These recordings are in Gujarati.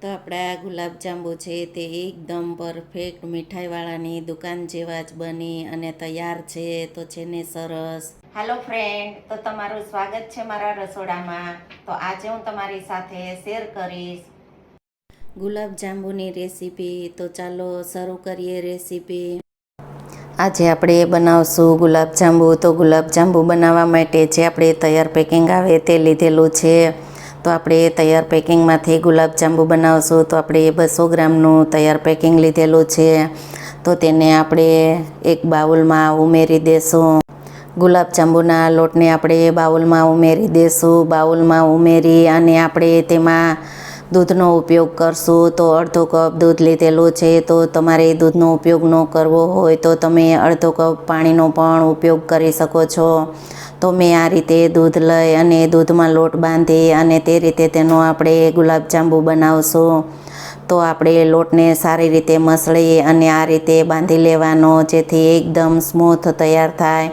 તો આપણા ગુલાબજાંબુ છે તે એકદમ પરફેક્ટ મીઠાઈવાળાની દુકાન જેવા જ બની અને તૈયાર છે તો છે ને સરસ. હાલો ફ્રેન્ડ તો તમારું સ્વાગત છે મારા રસોડામાં. તો આજે હું તમારી સાથે શેર કરીશ. ગુલાબજાંબુની રેસીપી તો ચાલો શરૂ કરીએ રેસીપી આજે આપણે બનાવશું ગુલાબજાંબુ. તો ગુલાબજાંબુ બનાવવા માટે જે આપણે તૈયાર પેકિંગ આવે તે લીધેલું છે. તો આપણે તૈયાર પેકિંગમાંથી ગુલાબજાંબુ બનાવશું. તો આપણે બસો ગ્રામનું તૈયાર પેકિંગ લીધેલું છે. તો તેને આપણે એક બાઉલમાં ઉમેરી દેશું. ગુલાબજાંબુના લોટને આપણે બાઉલમાં ઉમેરી દેશું. બાઉલમાં ઉમેરી અને આપણે તેમાં દૂધનો ઉપયોગ કરશું તો અડધો કપ દૂધ લીધેલું છે, તો તમારે દૂધનો ઉપયોગ ન કરવો હોય તો તમે અડધો કપ પાણીનો પણ ઉપયોગ કરી શકો છો. તો મેં આ રીતે દૂધ લઈ અને દૂધમાં લોટ બાંધી અને તે રીતે તેનો આપણે ગુલાબજાંબુ બનાવશું. તો આપણે લોટને સારી રીતે મસળી અને આ રીતે બાંધી લેવાનો, જેથી એકદમ સ્મૂથ તૈયાર થાય.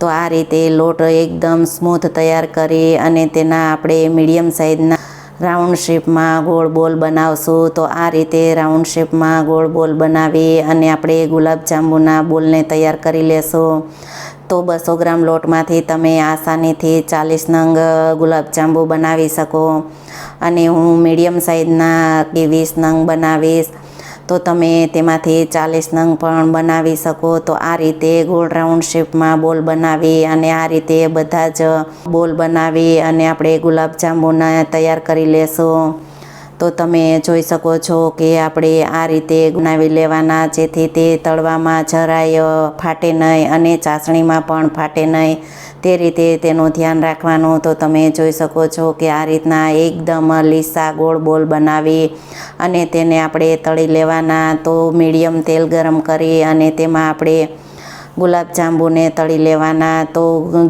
તો આ રીતે લોટ એકદમ સ્મૂથ તૈયાર કરી અને તેના આપણે મીડિયમ સાઇઝના રાઉન્ડ શેપમાં ગોળ બોલ બનાવશું, તો આ રીતે રાઉન્ડ શેપમાં ગોળ બોલ બનાવી અને આપણે ગુલાબજાંબુના બોલને તૈયાર કરી લેશું. તો બસો ગ્રામ લોટમાંથી તમે આસાનીથી ચાલીસ નંગ ગુલાબજાંબુ બનાવી શકો. અને હું મીડિયમ સાઇઝના કે વીસ નંગ બનાવીશ. તો તમે તેમાંથી ચાલીસ નંગ પણ બનાવી શકો. તો આ રીતે ગોળ રાઉન્ડ શેપમાં બોલ બનાવી અને આ રીતે બધા જ બોલ બનાવી અને આપણે ગુલાબજાંબુને તૈયાર કરી લેશું. તો તમે જોઈ શકો છો કે આપણે આ રીતે બનાવી લેવાના, જેથી તે તળવામાં જરાય ફાટે નહીં અને ચાસણીમાં પણ ફાટે નહીં. તે રીતે તેનું ધ્યાન રાખવાનું. તો તમે જોઈ શકો છો કે આ રીતના એકદમ લીસા ગોળ બોલ બનાવી અને તેને આપણે તળી લેવાના. તો મીડિયમ તેલ ગરમ કરી અને તેમાં આપણે ગુલાબજાંબુને તળી લેવાના, તો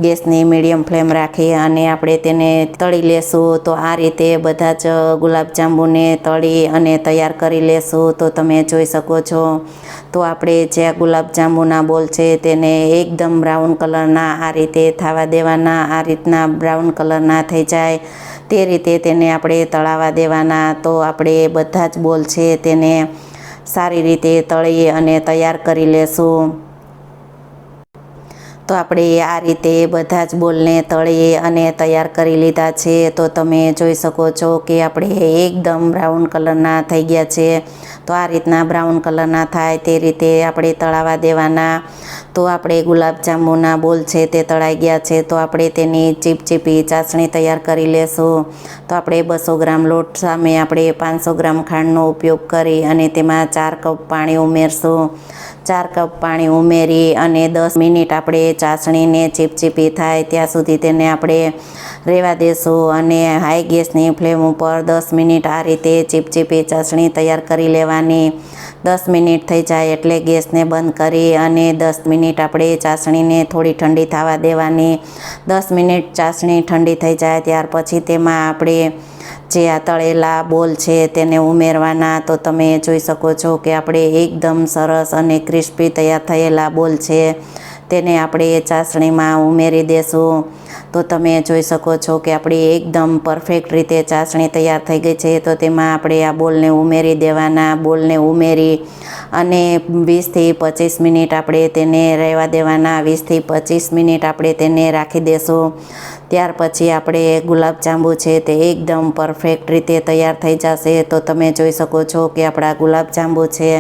ગેસની મીડિયમ ફ્લેમ રાખી અને આપણે તેને તળી લેશું. તો આ રીતે બધા જ ગુલાબજાંબુને તળી અને તૈયાર કરી લેશું. તો તમે જોઈ શકો છો. તો આપણે જે ગુલાબજાંબુના બોલ છે તેને એકદમ બ્રાઉન કલરના આ રીતે થવા દેવાના, આ રીતના બ્રાઉન કલરના થઈ જાય. તે રીતે તેને આપણે તળાવા દેવાના. તો આપણે બધા જ બોલ છે તેને સારી રીતે તળી અને તૈયાર કરી લેશું. તો આપણે આ રીતે બધા જ બોલને તળીએ અને તૈયાર કરી લીધા છે. તો તમે જોઈ શકો છો કે આપણે એકદમ બ્રાઉન કલરના થઈ ગયા છે. તો આ રીતના બ્રાઉન કલરના થાય તે રીતે આપણે તળાવા દેવાના. તો આપણે ગુલાબજાંબુના બોલ છે તે તળાઈ ગયા છે. તો આપણે તેની ચીપચીપી ચાસણી તૈયાર કરી લેશું. તો આપણે બસો ગ્રામ લોટ સામે આપણે પાંચસો ગ્રામ ખાંડનો ઉપયોગ કરી અને તેમાં ચાર કપ પાણી ઉમેરશું. ચાર કપ પાણી ઉમેરી અને દસ મિનિટ આપણે ચાસણીને ચીપચીપી થાય ત્યાં સુધી તેને આપણે રહેવા દેશું અને હાઈ ગેસની ફ્લેમ ઉપર દસ મિનિટ આ રીતે ચીપચીપી ચાસણી તૈયાર કરી લેવાની. દસ મિનિટ થઈ જાય એટલે ગેસને બંધ કરી અને દસ મિનિટ આપણે ચાસણીને થોડી ઠંડી થવા દેવાની. દસ મિનિટ ચાસણી ઠંડી થઈ જાય ત્યાર પછી તેમાં આપણે જે આ તળેલા બોલ છે તેને ઉમેરવાના, તો તમે જોઈ શકો છો કે આપણે એકદમ સરસ અને ક્રિસ્પી તૈયાર થયેલા બોલ છે. તેને આપણે ચાસણીમાં ઉમેરી દેશું. તો તમે જોઈ શકો છો કે આપણી એકદમ પરફેક્ટ રીતે ચાસણી તૈયાર થઈ ગઈ છે. તો તેમાં આપણે આ બોલને ઉમેરી દેવાના. બોલને ઉમેરી અને વીસથી પચીસ મિનિટ આપણે તેને રહેવા દેવાના. વીસથી પચીસ મિનિટ આપણે તેને રાખી દેશું. ત્યાર પછી આપણે ગુલાબજાંબુ છે તે એકદમ પરફેક્ટ રીતે તૈયાર થઈ જશે. તો તમે જોઈ શકો છો કે આપણા ગુલાબજાંબુ છે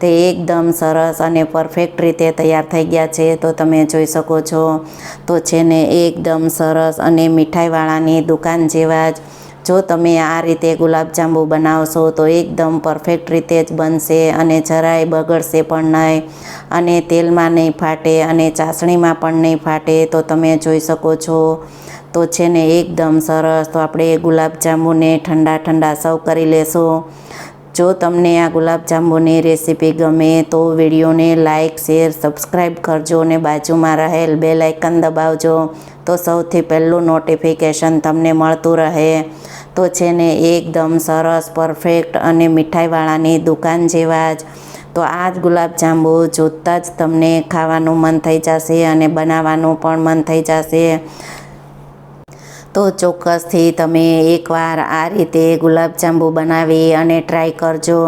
તે એકદમ સરસ અને પરફેક્ટ રીતે તૈયાર થઈ ગયા છે. તો તમે જોઈ શકો છો તો છે ને એકદમ સરસ અને મીઠાઈવાળાની દુકાન જેવા જ જો તમે આ રીતે ગુલાબજાંબુ બનાવશો તો એકદમ પરફેક્ટ રીતે જ બનશે અને જરાય બગડશે પણ નહીં. અને તેલમાં નહીં ફાટે અને ચાસણીમાં પણ નહીં ફાટે તો તમે જોઈ શકો છો. તો છે ને એકદમ સરસ. તો આપણે ગુલાબજાંબુને ઠંડા ઠંડા સર્વ કરી લેશું. જો તમને આ ગુલાબજાંબુની રેસીપી ગમે તો વિડીયોને લાઇક, શેર સબસ્ક્રાઈબ કરજો અને બાજુમાં રહેલ બે લાઇકન દબાવજો. તો સૌથી પહેલું નોટિફિકેશન તમને મળતું રહે. તો છે ને એકદમ સરસ, પરફેક્ટ અને મીઠાઈવાળાની દુકાન જેવા જ. તો આ જ ગુલાબજાંબુ જોતાં જ તમને ખાવાનું મન થઈ જશે અને બનાવવાનું પણ મન થઈ જશે. તો ચોક્કસથી તમે એકવાર આ રીતે ગુલાબજાંબુ બનાવી અને ટ્રાય કરજો.